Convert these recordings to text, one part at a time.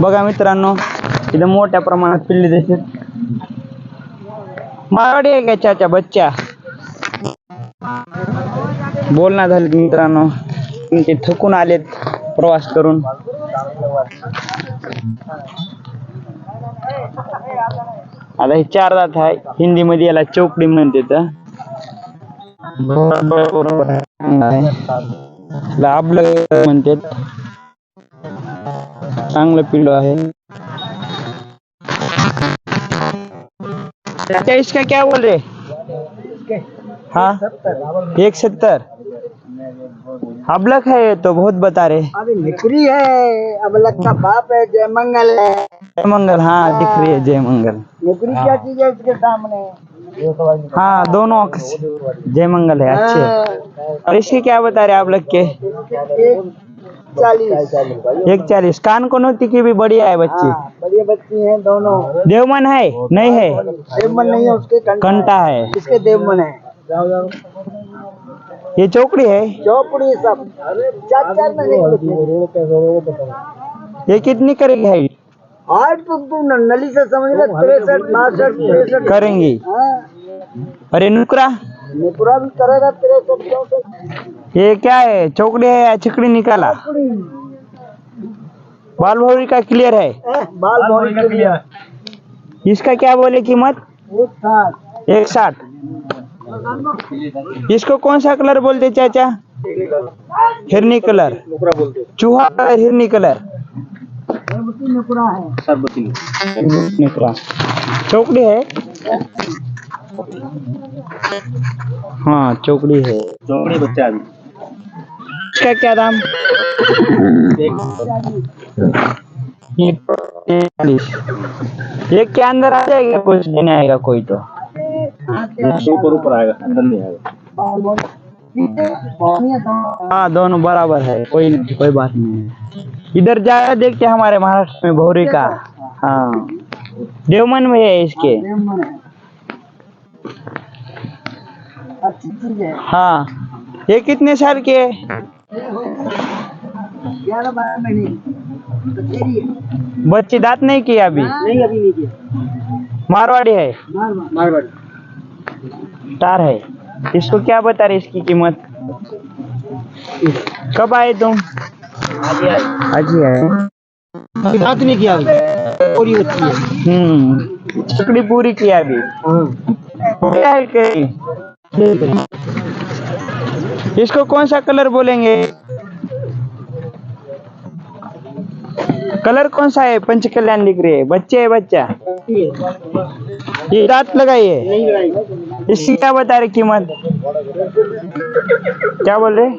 बघा मित्रांनो इथं मोठ्या प्रमाणात पिल्ले दिसतात. मारवाडी आहे का चाचा बच्चा? बोलणं झाले मित्रांनो ते थकून आलेत प्रवास करून. आता हे चार दात आहे हिंदी मध्ये याला चौकडी म्हणते आपलं म्हणते चांगलं पिल्लो आहे. चाचा इसका क्या बोल रहे हाँ? एक सत्तर? अबलक है ये तो बहुत बता रहे अभी निकरी है अब का बाप है जय मंगल है. जय मंगल हाँ दिख रही है जय मंगल. निकरी क्या चीज़ है इसके सामने? हाँ दोनों जय मंगल है अच्छे. हाँ, और इसके क्या बता रहे आप लोग के? चालीस। एक चालीस। कान को नोती की भी बढ़िया है बच्ची। हाँ, बढ़िया बच्ची है दोनों। देवमन है? नहीं है? देवमन नहीं है उसके कंटा है। इसके देवमन है। ये चौकड़ी है? चौपड़ी सब। चार चार में ये कितनी करेगी हाइट आज तो नली से समझ ले तिरसठ बासठ तिरसठ। करेंगी। अरे और ये नुकरा भी करेगा तिरसठ चौसठ ये क्या है? चौकड़ी है या छिकड़ी निकाला? बाल भौरी का क्लियर है। बाल बहुत के लिए इसका क्या बोले कीमत? एक साठ। इसको कौन सा कलर बोलते चाचा? हिरनी कलर चूहा कलर हिरनी कलर है। चौकड़ी है। हाँ चौकड़ी है। चौकड़ी बच्चा। अभी इसका क्या दाम ये चालीस ये के अंदर आ जाएगा? कुछ देने आएगा कोई तो। सौ पर ऊपर आएगा अंदर नहीं आएगा। हाँ दोनों बराबर है कोई नहीं कोई बात नहीं है। इधर जाकर देखते हमारे महाराष्ट्र में भौरी का। हाँ। देवमन में है इसके। है। है हाँ ये कितने साल के है? ग्यारह बारह महीने। तो है। बच्चे दांत नहीं किए अभी? नहीं अभी नहीं किया मारवाड़ी है? मार मार। मारवाड़ी। तार है। इसको क्या बता रहे इसकी कीमत? कब आए तुम? आज ही आए। बात नहीं किया अभी। पूरी होती है। हम्म। छकड़ी पूरी किया अभी? है इसको कौन सा कलर बोलेंगे? कलर कौन सा है? पंच कल्याण लिख रही है। बच्चे है, बच्चा। ये दांत लगाइए। इसकी क्या बता रहे कीमत? क्या बोल रहे?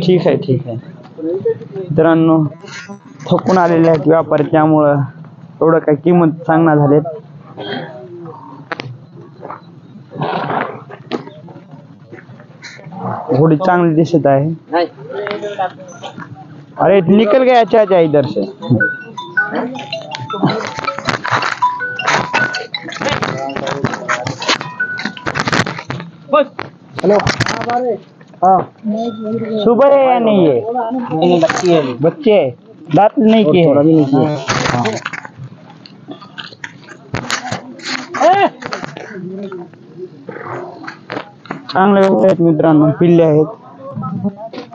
ठीक आहे ठीक आहे मित्रांनो, थकून आलेले आहेत व्यापारी, त्यामुळं एवढं काय किंमत सांगणार झालेत. घोडी चांगली दिसत आहे. अरे निकल गया चाचा इधर से. हेलो हाँ हाँ सुबह है या? नहीं है बच्चे है बच्चे है। दांत नहीं किए चांगले व्यवसाय आहेत मित्रांनो पिल्ले आहेत.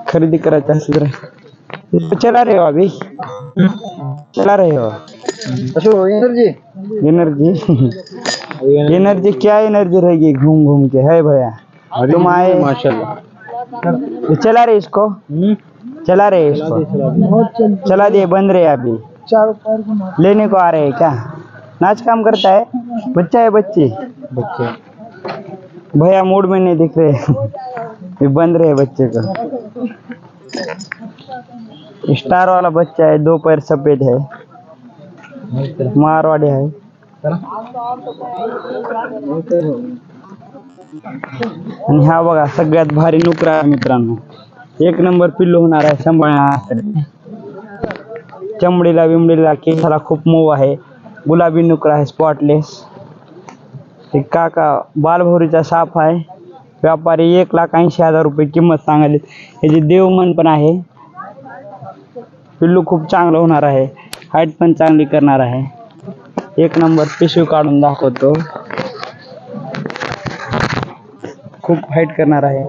खरेदी करायचं असेल तर. चला रे हो अभी चला रहे हो अशो एनर्जी एनर्जी एनर्जी क्या एनर्जी रहेगी? घूम घूम के. है भैया? तुम आए. माशाल्लाह. चला रहे इसको. चला रहे इसको. चला दिए बंद रहे अभी. चारों पैर को मार लेने को आ रहे हैं क्या? नाच काम करता है? बच्चा है बच्ची. बच्चे भैया मूड में नहीं दिख रहे। ये बंद रहे बच्चे को। स्टार वाला बच्चा है, दो पैर सफ़ेद है। मारवाड़ी है। आणि हा भारी नुकरा आहे मित्रांनो. एक नंबर पिल्लू होणार आहे सांभाळण्यासाठी चमडीला बिमडीला केसाला खूप मऊ आहे. गुलाबी नुकरा आहे स्पॉटलेस हे काका बालभौरीचा साप आहे. व्यापारी एक लाख ऐंशी हज़ार रुपये किंमत सांगायली ह्याची देवमन पण आहे. पिल्लू चांगलं होणार आहे. हाईट पण चांगली करणार आहे. एक नंबर पिशवी काढून दाखवतो. खूप हाईट करणार आहे.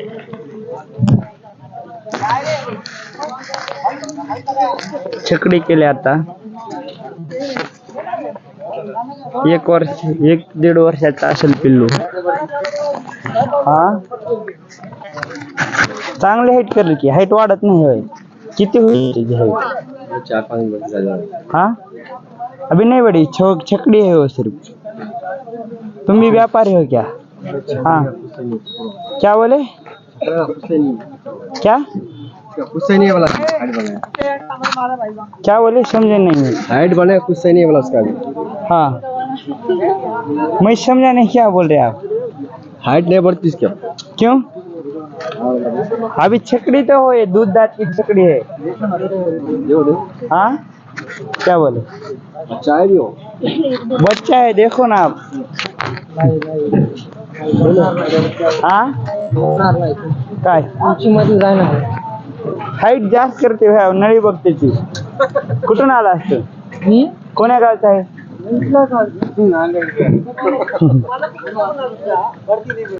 छकडी केली आता. एक वर्ष एक दीड वर्षाचा असेल पिल्लू. हा? चांगली हाईट करेल की हाईट वाढत नाही होय. किती होईल त्याची हाईट चार पाँच वर्ष ज़्यादा हाँ? अभी नहीं बढ़ी छो छकड़ी है वो सिर्फ़ तुम भी व्यापारी हो क्या? हाँ? क्या बोले? क्या? हुसैनी वाला हाइट क्या बोले समझे नहीं हाइट बनाया हुसैनी वाला उसका. भी हाँ. मैं समझा नहीं क्या बोल रहे आप। हाइट नहीं बढ़ती क्या क्यों? अभी छकड़ी तो हो ये दूध दांत की छकड़ी है। हाँ? क्या बोले? अच्छा है हो बच्चा है देखो ना आप। हाँ? काय? मध्ये जाणार हाईट जास्त करते नळी बघतेची कुठून आला असतो कोण्या गावचा आहे? ఇంట్లో